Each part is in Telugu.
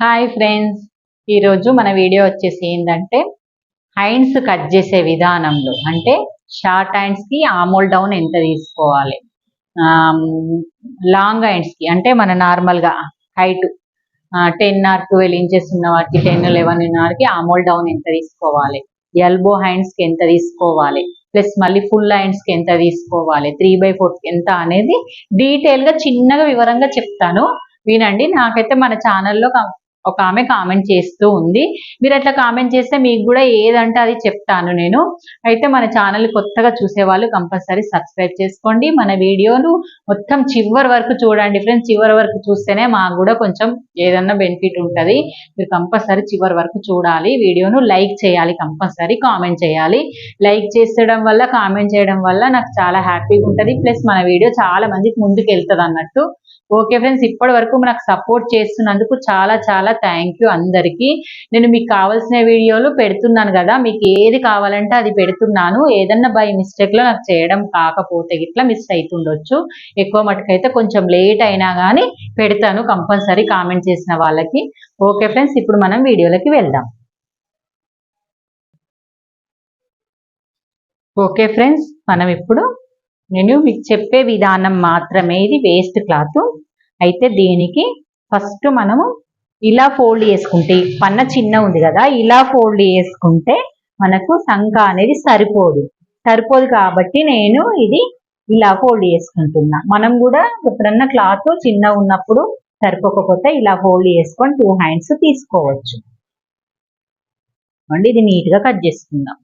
హాయ్ ఫ్రెండ్స్ ఈరోజు మన వీడియో వచ్చేసి ఏంటంటే హైండ్స్ కట్ చేసే విధానంలో అంటే షార్ట్ హ్యాండ్స్కి ఆమోల్ డౌన్ ఎంత తీసుకోవాలి? లాంగ్ హ్యాండ్స్కి అంటే మన నార్మల్గా height ten or twelve inches ఉన్న వారికి టెన్ లెవెన్ ఉన్న వారికి ఆమోల్ డౌన్ ఎంత తీసుకోవాలి? ఎల్బో హ్యాండ్స్కి ఎంత తీసుకోవాలి? ప్లస్ మళ్ళీ ఫుల్ హ్యాండ్స్కి ఎంత తీసుకోవాలి? త్రీ బై ఫోర్త్ ఎంత అనేది డీటెయిల్గా చిన్నగా వివరంగా చెప్తాను. వినండి. నాకైతే మన ఛానల్లో ఒక ఆమె కామెంట్ చేస్తూ ఉంది. మీరు అట్లా కామెంట్ చేస్తే మీకు కూడా ఏదంటే అది చెప్తాను నేను. అయితే మన ఛానల్ కొత్తగా చూసేవాళ్ళు కంపల్సరీ సబ్స్క్రైబ్ చేసుకోండి. మన వీడియోను మొత్తం చివరి వరకు చూడండి ఫ్రెండ్స్ చివరి వరకు చూస్తేనే మాకు కూడా కొంచెం ఏదన్నా బెనిఫిట్ ఉంటుంది. మీరు కంపల్సరీ చివరి వరకు చూడాలి. వీడియోను లైక్ చేయాలి కంపల్సరీ కామెంట్ చేయాలి. లైక్ చేసడం వల్ల కామెంట్ చేయడం వల్ల నాకు చాలా హ్యాపీగా ఉంటుంది. ప్లస్ మన వీడియో చాలా మందికి ముందుకు వెళ్తుంది అన్నట్టు ఓకే ఫ్రెండ్స్ ఇప్పటి వరకు నాకు సపోర్ట్ చేస్తున్నందుకు చాలా చాలా థ్యాంక్ యూ అందరికీ. నేను మీకు కావాల్సిన వీడియోలు పెడుతున్నాను కదా మీకు ఏది కావాలంటే అది పెడుతున్నాను. ఏదన్నా బై మిస్టేక్లో నాకు చేయడం కాకపోతే ఇట్లా మిస్ అవుతుండొచ్చు ఎక్కువ మటుకైతే కొంచెం లేట్ అయినా కానీ పెడతాను కంపల్సరీ కామెంట్ చేసిన వాళ్ళకి. ఓకే ఫ్రెండ్స్ ఇప్పుడు మనం వీడియోలకి వెళ్దాం. ఓకే ఫ్రెండ్స్ మనం ఇప్పుడు నేను మీకు చెప్పే విధానం మాత్రమే. ఇది వేస్ట్ క్లాత్ అయితే దీనికి? ఫస్ట్ మనము ఇలా ఫోల్డ్ చేసుకుంటే పన్న చిన్న ఉంది కదా ఇలా ఫోల్డ్ చేసుకుంటే మనకు సంఖ అనేది సరిపోదు. సరిపోదు కాబట్టి నేను ఇది ఇలా ఫోల్డ్ చేసుకుంటున్నా. మనం కూడా ఎప్పుడన్నా క్లాత్ చిన్న ఉన్నప్పుడు సరిపోకపోతే ఇలా ఫోల్డ్ చేసుకొని టూ హ్యాండ్స్ తీసుకోవచ్చు. అండి ఇది నీట్గా కట్ చేసుకుందాం.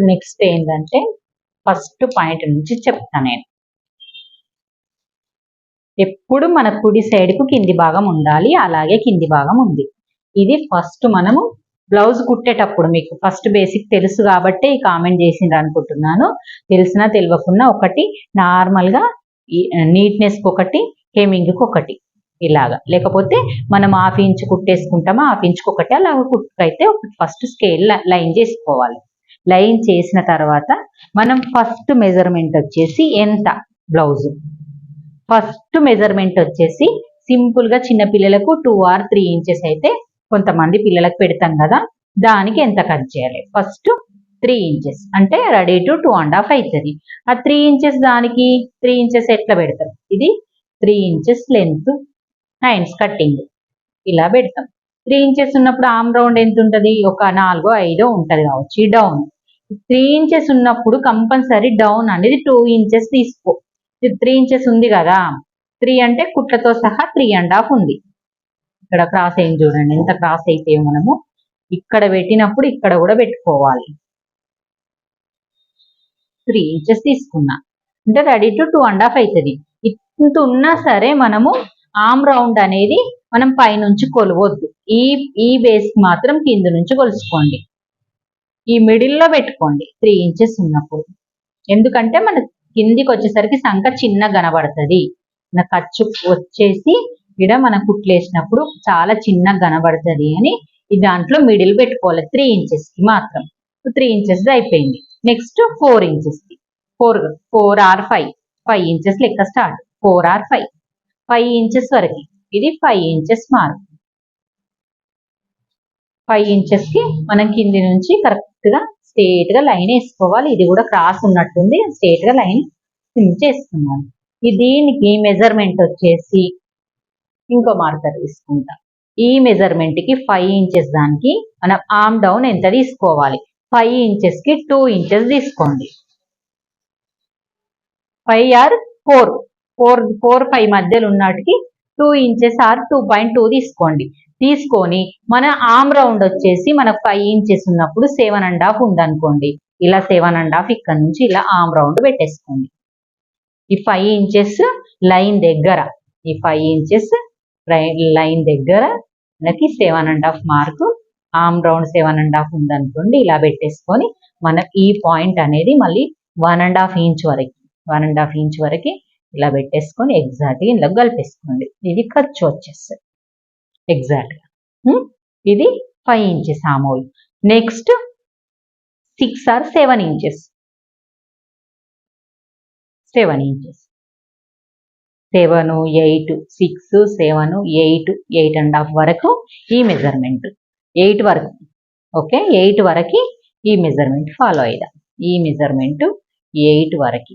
ఇప్పుడు నెక్స్ట్ ఏంటంటే ఫస్ట్ పాయింట్ నుంచి చెప్తాను నేను. ఎప్పుడు మన కుడి సైడ్కు కింది భాగం ఉండాలి అలాగే కింది భాగం ఉంది. ఇది ఫస్ట్ మనము బ్లౌజ్ కుట్టేటప్పుడు మీకు ఫస్ట్ బేసిక్ తెలుసు కాబట్టి ఈ కామెంట్ చేసిండ్రు అనుకుంటున్నాను. తెలిసినా తెలియకుండా ఒకటి నార్మల్గా నీట్నెస్కి ఒకటి హెమింగ్కి ఒకటి. ఇలాగా. లేకపోతే మనం హాఫ్ ఇంచ్ కుట్టేసుకుంటామా హాఫ్ ఇంచ్కి ఒకటి అలాగ కుట్టుకైతే ఒకటి ఫస్ట్ స్కేల్ లైన్ చేసుకోవాలి. లైన్ చేసిన తర్వాత మనం ఫస్ట్ మెజర్మెంట్ వచ్చేసి ఎంత? బ్లౌజ్ ఫస్ట్ మెజర్మెంట్ వచ్చేసి సింపుల్గా చిన్న పిల్లలకు టూ ఆర్ త్రీ ఇంచెస్ అయితే కొంతమంది పిల్లలకు పెడతాం కదా దానికి ఎంత కట్ చేయాలి? ఫస్ట్ త్రీ ఇంచెస్ అంటే ready to two and half అవుతుంది ఆ త్రీ ఇంచెస్ దానికి? త్రీ ఇంచెస్ ఎట్లా పెడతాం? ఇది three inches length hands cutting ఇలా పెడతాం. త్రీ ఇంచెస్ ఉన్నప్పుడు ఆమ్ రౌండ్ ఎంత ఉంటుంది? ఒక నాలుగో ఐదో ఉంటుంది కావచ్చు. డౌన్. త్రీ ఇంచెస్ ఉన్నప్పుడు కంపల్సరీ డౌన్ అనేది టూ ఇంచెస్ తీసుకో. త్రీ ఇంచెస్ ఉంది కదా. త్రీ అంటే కుట్లతో సహా త్రీ అండ్ హాఫ్ ఉంది. ఇక్కడ క్రాస్ అయింది చూడండి. ఎంత క్రాస్ అయితే మనము ఇక్కడ పెట్టినప్పుడు ఇక్కడ కూడా పెట్టుకోవాలి. త్రీ ఇంచెస్ తీసుకున్నా. అంటే ready to two and half అవుతుంది. ఇంత ఉన్నా సరే మనము ఆమ్ రౌండ్ అనేది మనం పైనుంచి కొలవద్దు. ఈ ఈ బేస్ మాత్రం కింద నుంచి కొలుసుకోండి ఈ మిడిల్లో పెట్టుకోండి. త్రీ ఇంచెస్ ఉన్నప్పుడు. ఎందుకంటే మన కిందికి వచ్చేసరికి సంఖ చిన్న కనబడుతుంది. మన ఖర్చు వచ్చేసి ఇక్కడ మన కుట్లేసినప్పుడు చాలా చిన్న కనబడుతుంది అని ఈ దాంట్లో మిడిల్ పెట్టుకోవాలి. త్రీ ఇంచెస్కి మాత్రం. త్రీ ఇంచెస్ అయిపోయింది. నెక్స్ట్ ఫోర్ ఇంచెస్కి four four or five five inches లెక్క start four or five five inches వరకు. ఇది ఫైవ్ ఇంచెస్ మార్క్ ఫైవ్ ఇంచెస్కి మనం కింది నుంచి కరెక్ట్గా స్ట్రేట్గా లైన్ వేసుకోవాలి. ఇది కూడా క్రాస్ ఉన్నట్టుంది. స్ట్రేట్గా లైన్ సిమ్ చేస్తున్నాను. ఈ దీనికి మెజర్మెంట్ వచ్చేసి ఇంకో మార్కర్ తీసుకుంటాం. ఈ మెజర్మెంట్కి ఫైవ్ ఇంచెస్ దానికి మనం ఆమ్ డౌన్ ఎంత తీసుకోవాలి? ఫైవ్ ఇంచెస్కి టూ ఇంచెస్ తీసుకోండి. Five or four four four five మధ్యలో ఉన్నటికి two inches or two point two తీసుకోండి. తీసుకొని మన ఆమ్ రౌండ్ వచ్చేసి మనకు ఫైవ్ ఇంచెస్ ఉన్నప్పుడు సెవెన్ అండ్ హాఫ్ ఉందనుకోండి. ఇలా సెవెన్ అండ్ హాఫ్ ఇక్కడ నుంచి ఇలా ఆమ్ రౌండ్ పెట్టేసుకోండి. ఈ ఫైవ్ ఇంచెస్ లైన్ దగ్గర ఈ ఫైవ్ ఇంచెస్ లైన్ దగ్గర మనకి seven and half mark arm round seven and half ఉందనుకోండి. ఇలా పెట్టేసుకొని మన ఈ పాయింట్ అనేది మళ్ళీ వన్ అండ్ హాఫ్ ఇంచ్ వరకు వన్ అండ్ హాఫ్ ఇంచ్ వరకు ఇలా పెట్టేసుకొని ఎగ్జాక్ట్గా ఇందులో కలిపేసుకోండి. ఇది ఖర్చు వచ్చేస్తుంది. ఎగ్జాక్ట్గా hmm? ఇది five inches ఆమోల్ next six or seven inches seven inches seven eight six seven eight eight and half వరకు ఈ మెజర్మెంట్ ఎయిట్ వరకు. ఓకే ఎయిట్ వరకు ఈ మెజర్మెంట్ ఫాలో అయిదాం ఈ మెజర్మెంట్ ఎయిట్ వరకు.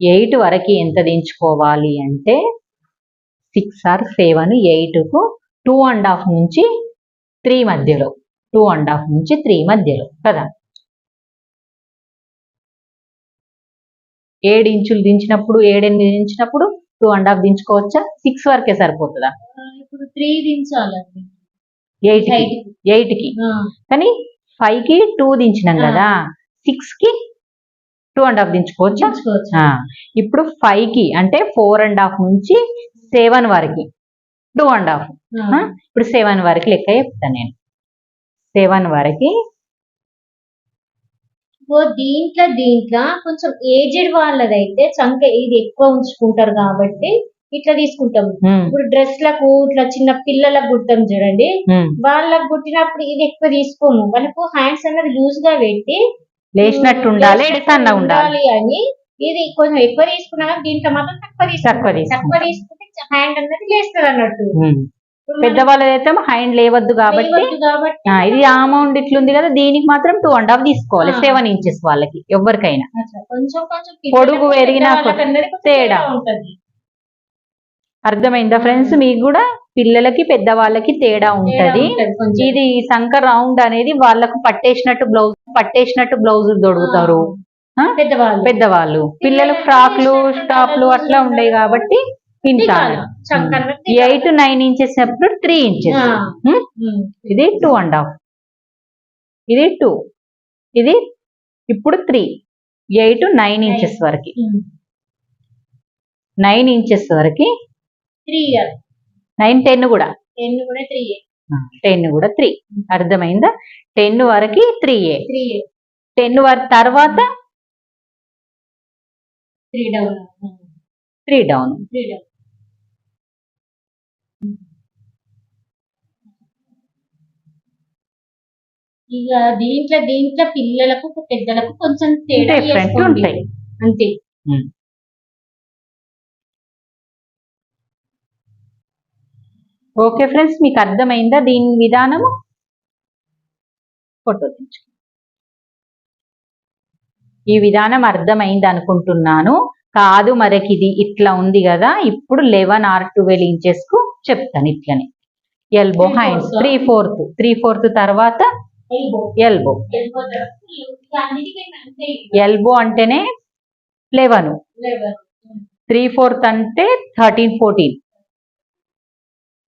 ఎయిట్ వరకు ఎంత దించుకోవాలి అంటే సిక్స్ ఆర్ సెవెన్ ఎయిట్కు టూ అండ్ హాఫ్ నుంచి త్రీ మధ్యలో. టూ అండ్ హాఫ్ నుంచి త్రీ మధ్యలో. కదా? ఏడు ఇంచులు దించినప్పుడు ఏడెనిమిది దించినప్పుడు టూ అండ్ హాఫ్ దించుకోవచ్చా? సిక్స్ వరకే సరిపోతుందా? ఇప్పుడు త్రీ దించాలండి. ఎయిట్. ఎయిట్కి కానీ ఫైవ్కి టూ దించినాం. కదా? సిక్స్కి టూ అండ్ హాఫ్ దించుకోవచ్చా. ఇప్పుడు ఫైవ్కి అంటే ఫోర్ అండ్ హాఫ్ నుంచి సెవెన్ వరకు. Two and half. ఇప్పుడు సెవెన్ వరకు లెక్క చెప్తాను నేను. సెవెన్ వరకు. దీంట్లో దీంట్లో కొంచెం ఏజెడ్ వాళ్ళదైతే చంక ఇది ఎక్కువ ఉంచుకుంటారు కాబట్టి ఇట్లా తీసుకుంటాం. ఇప్పుడు డ్రెస్లకు ఇట్లా చిన్న పిల్లలకు కుడతాం చూడండి. వాళ్ళకు కుట్టినప్పుడు ఇది ఎక్కువ తీసుకోము. వాళ్ళకు హ్యాండ్స్ అన్నది లూజ్గా పెట్టి లేచినట్టు ఉండాలి సన్న ఉండాలి అని ఇది కొంచెం ఎక్కువ తీసుకున్నా కానీ దీంట్లో మాత్రం తక్కువ తక్కువ. తక్కువ తీసుకుంటే హ్యాండ్ అన్నది లేస్తుంది అన్నట్టు పెద్దవాళ్ళదైతే హ్యాండ్ లేవద్దు కాబట్టి ఇది అమౌంట్ ఇట్లుంది కదా దీనికి మాత్రం టూ అండ్ హాఫ్ తీసుకోవాలి. సెవెన్ ఇంచెస్ వాళ్ళకి ఎవరికైనా అచ్చా, కొంచెం కొంచెం పొడుగు పెరిగినా తేడా. అర్థమైందా ఫ్రెండ్స్? మీకు కూడా పిల్లలకి పెద్దవాళ్ళకి తేడా ఉంటది తేడా ఉంటది. కొంచెం. ఇది సంకర్ రౌండ్ అనేది వాళ్ళకు పట్టేసినట్టు బ్లౌజ్ పట్టేసినట్టు బ్లౌజ్ దొడుగుతారు? పెద్దవాళ్ళు. పెద్దవాళ్ళు. పిల్లలు ఫ్రాక్లు వేసినట్టు టాప్లు చాలా అట్లా ఉండేవి కాబట్టి ఎయిట్ నైన్ ఇంచెస్ అప్పుడు త్రీ ఇంచెస్. ఇది టూ అండ్ హాఫ్ ఇది టూ ఇది ఇప్పుడు త్రీ ఎయిట్ నైన్ ఇంచెస్ వరకు. నైన్ ఇంచెస్ వరకు త్రీ నైన్ టెన్ కూడా? టెన్ కూడా త్రీ టెన్ కూడా త్రీ అర్థమైందా? టెన్ వరకు త్రీ ఏ త్రీ టెన్ వరకు తర్వాత? Three down three down three down ఇక దీంట్లో దీంట్లో పిల్లలకు పెద్దలకు కొంచెం తేడా. ఉంటాయి. అంతే. ఓకే ఫ్రెండ్స్ మీకు అర్థమైందా దీని విధానము ఫోటో. ఈ విధానం అర్థమైంది అనుకుంటున్నాను కాదు మరకి ఇది ఇట్లా ఉంది కదా ఇప్పుడు లెవెన్ ఆర్ ట్వెల్వ్ ఇంచెస్కు చెప్తాను ఇట్లనే ఎల్బో హ్యాండ్స్ ఆ? త్రీ ఫోర్త్ త్రీ ఫోర్త్ తర్వాత. ఎల్బో. ఎల్బో అంటేనే లెవెన్. త్రీ ఫోర్త్ అంటే థర్టీన్ ఫోర్టీన్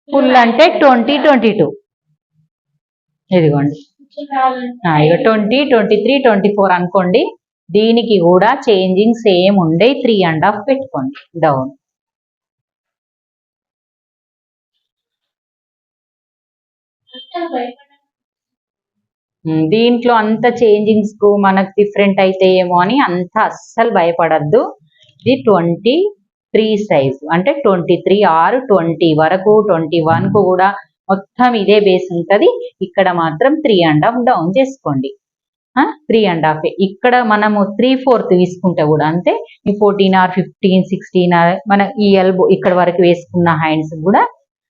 ఫుల్ అంటే ట్వంటీ ట్వంటీ టూ ఇదిగోండి. ఇక twenty twenty three twenty four అనుకోండి. దీనికి కూడా చేంజింగ్ సేమ్ ఉండే త్రీ అండ్ హాఫ్ పెట్టుకోండి. డౌన్ దీంట్లో అంత చేంజింగ్స్కు మనకు డిఫరెంట్ అయితే ఏమో అని అంత అస్సలు భయపడద్దు. ఇది ట్వంటీ త్రీ సైజ్ అంటే ట్వంటీ త్రీ ఆర్ ట్వంటీ వరకు ట్వంటీ వన్కు కూడా మొత్తం ఇదే బేస్ ఉంటుంది. ఇక్కడ మాత్రం త్రీ అండ్ హాఫ్ డౌన్ చేసుకోండి. త్రీ అండ్ హాఫ్ ఇక్కడ మనము త్రీ ఫోర్త్ తీసుకుంటే కూడా అంతే. ఈ fourteen or fifteen sixteen or మన ఈ ఎల్బో ఇక్కడ వరకు వేసుకున్న హ్యాండ్స్ కూడా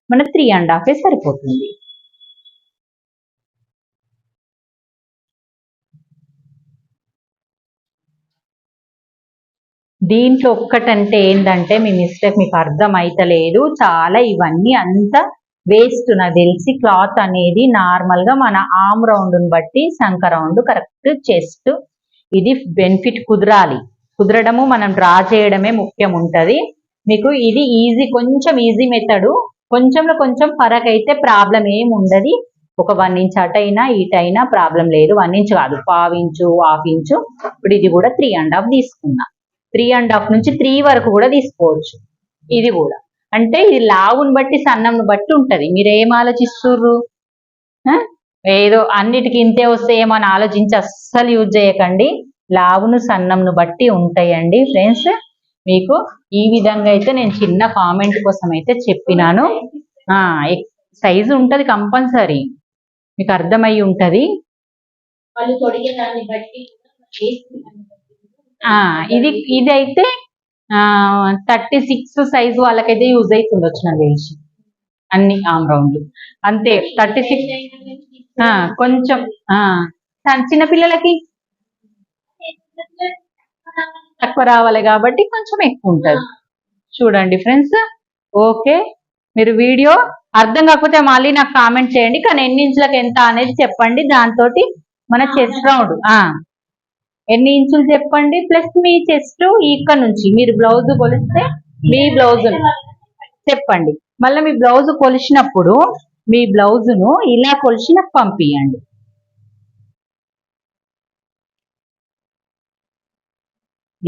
మన త్రీ అండ్ హాఫే సరిపోతుంది. దీంట్లో ఒక్కటంటే ఏంటంటే మీ మిస్టేక్ మీకు అర్థం అయితలేదు చాలా ఇవన్నీ అంత వేస్ట్ నాకు తెలిసి క్లాత్ అనేది నార్మల్గా మన ఆమ్ రౌండ్ బట్టి సంక రౌండ్ కరెక్ట్ చెస్ట్ ఇది బెనిఫిట్ కుదరాలి. కుదరడము మనం డ్రా చేయడమే ముఖ్యం ఉంటది మీకు ఇది ఈజీ కొంచెం ఈజీ మెథడు. కొంచెంలో కొంచెం ఫరక్ అయితే ప్రాబ్లం ఏమి ఉండదు ఒక వన్ ఇంచ్ అటైనా ఇటైనా అయినా ప్రాబ్లం లేదు. వన్ ఇంచ్ కాదు. పావు ఇంచు హాఫ్ ఇంచు. ఇప్పుడు ఇది కూడా త్రీ అండ్ హాఫ్ తీసుకున్నా. త్రీ అండ్ హాఫ్ నుంచి త్రీ వరకు కూడా తీసుకోవచ్చు. ఇది కూడా. అంటే ఇది లావుని బట్టి సన్నంను బట్టి ఉంటుంది. మీరు ఏం ఆలోచిస్తుర్రు ఏదో అన్నిటికీ ఇంతే వస్తే ఏమో అని ఆలోచించి అస్సలు యూజ్ చేయకండి. లావును సన్నంను బట్టి ఉంటాయండి ఫ్రెండ్స్ మీకు ఈ విధంగా అయితే నేను చిన్న కామెంట్ కోసం అయితే చెప్పినాను. ఆ సైజు ఉంటుంది కంపల్సరీ. మీకు అర్థమై ఉంటుంది. వాళ్ళు తొడిగే దాన్ని బట్టి వేసుకునే దాన్ని బట్టి ఆ ఇది ఇది అయితే థర్టీ సిక్స్ సైజ్ వాళ్ళకైతే యూజ్ అవుతుంది నాకు తెలిసి. అన్ని ఆమ్ రౌండ్లు. అంతే థర్టీ సిక్స్ కొంచెం ఆ. చిన్న- పిల్లలకి తక్కువ రావాలి కాబట్టి కొంచెం ఎక్కువ ఉంటుంది. చూడండి ఫ్రెండ్స్. ఓకే మీరు వీడియో అర్థం కాకపోతే మళ్ళీ నాకు కామెంట్ చేయండి. కానీ ఎన్ని ఇంచులకు ఎంత అనేది చెప్పండి. దాంతో మన చెస్ట్ రౌండ్ ఎన్ని ఇంచులు చెప్పండి? ప్లస్ మీ చెస్ట్ ఇక్కడ నుంచి. మీరు బ్లౌజ్ కొలిస్తే మీ బ్లౌజ్ చెప్పండి. మళ్ళీ మీ బ్లౌజ్ కొలిచినప్పుడు మీ బ్లౌజ్ను ఇలా కొలిచి నాకు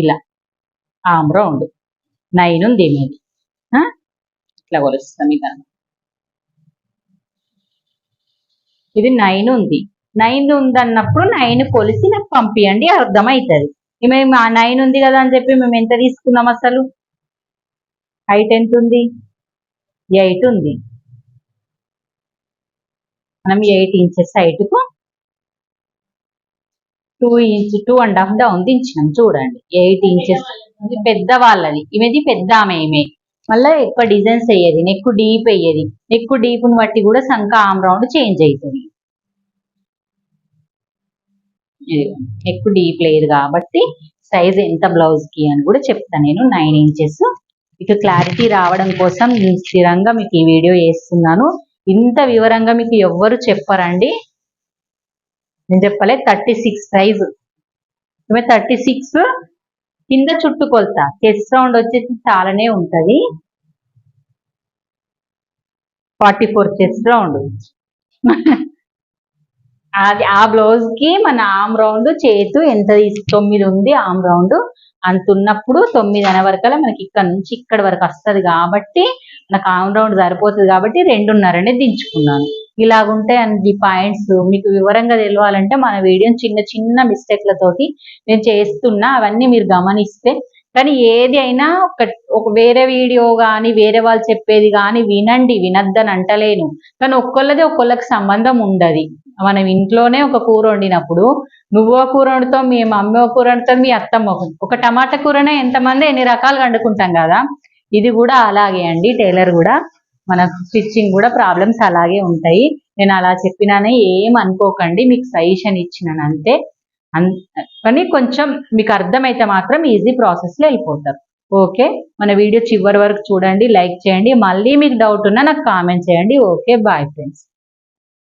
ఇలా. ఆమ్ రౌండ్ నైన్ ఉంది మీది ఇట్లా కొలుస్తాం ఇది నైన్ ఉంది. నైన్ ఉందన్నప్పుడు నైన్ కొలిసి నాకు పంపియండి అర్థమవుతుంది మేము ఆ నైన్ ఉంది కదా అని చెప్పి మేము ఎంత తీసుకున్నాం అసలు? హైట్ ఎంత ఉంది? ఎయిట్ ఉంది. మనం eight inches హైట్కు two inch two and half down దించినాం చూడండి. Eight inches. పెద్ద వాళ్ళది. ఇమేది పెద్ద ఆమె ఈమె. మళ్ళీ ఎక్కువ డిజైన్స్ వేయది. నెక్ డీప్ వేయది. నెక్ డీప్ని బట్టి కూడా సంఖ ఆమ్ రౌండ్ చేంజ్ అవుతుంది ఎక్కువ డీప్ లేదు కాబట్టి సైజ్ ఎంత బ్లౌజ్కి అని కూడా చెప్తాను. నేను నైన్ ఇంచెస్ ఇక క్లారిటీ రావడం కోసం నేను స్థిరంగా మీకు ఈ వీడియో వేస్తున్నాను. ఇంత వివరంగా మీకు ఎవ్వరు చెప్పరండి. నేను చెప్పలే thirty six size thirty six కింద చుట్టు కొలత చెస్ట్ రౌండ్ వచ్చేసి చాలానే ఉంటుంది. ఫార్టీ ఫోర్ చెస్ట్ రౌండ్ అది ఆ బ్లౌజ్కి మన ఆమ్ రౌండ్ చేతు ఎంత తొమ్మిది ఉంది ఆమ్ రౌండ్. అంత ఉన్నప్పుడు తొమ్మిది అనే వరకల మనకి ఇక్కడ నుంచి ఇక్కడ వరకు వస్తది కాబట్టి నాకు ఆమ్ రౌండ్ సరిపోతుంది కాబట్టి రెండున్నరనే దించుకున్నాను. ఇలాగుంటే ఈ పాయింట్స్ మీకు వివరంగా తెలియాలంటే మన వీడియో చిన్న చిన్న మిస్టేక్లతోటి నేను చేస్తున్నా అవన్నీ మీరు గమనిస్తే. కానీ ఏది అయినా ఒక ఒక వేరే వీడియో కానీ వేరే వాళ్ళు చెప్పేది కానీ వినండి వినద్దని అంటలేను. కానీ ఒక్కొల్లది ఒక్కొల్లకి సంబంధం ఉండదు. మనం ఇంట్లోనే ఒక కూర వండినప్పుడు నువ్వో కూర వండుతావు మీ మమ్మీ కూర వండుతావు మీ అత్తమ్మ ఒక- ఒక టమాటా కూరనే ఎంతమంది ఎన్ని రకాలుగా వండుకుంటాం కదా ఇది కూడా అలాగే అండి. టైలర్ కూడా మన స్టిచ్చింగ్ కూడా ప్రాబ్లమ్స్ అలాగే ఉంటాయి. నేను అలా చెప్పినానే ఏం అనుకోకండి మీకు సజెషన్ ఇచ్చినాను అంతే. కానీ కొంచెం మీకు అర్థమైతే మాత్రం ఈజీ ప్రాసెస్లో వెళ్ళిపోతారు. ఓకే? మన వీడియో చివరి వరకు చూడండి లైక్ చేయండి. మళ్ళీ మీకు డౌట్ ఉన్నా నాకు కామెంట్ చేయండి. ఓకే? Bye friends.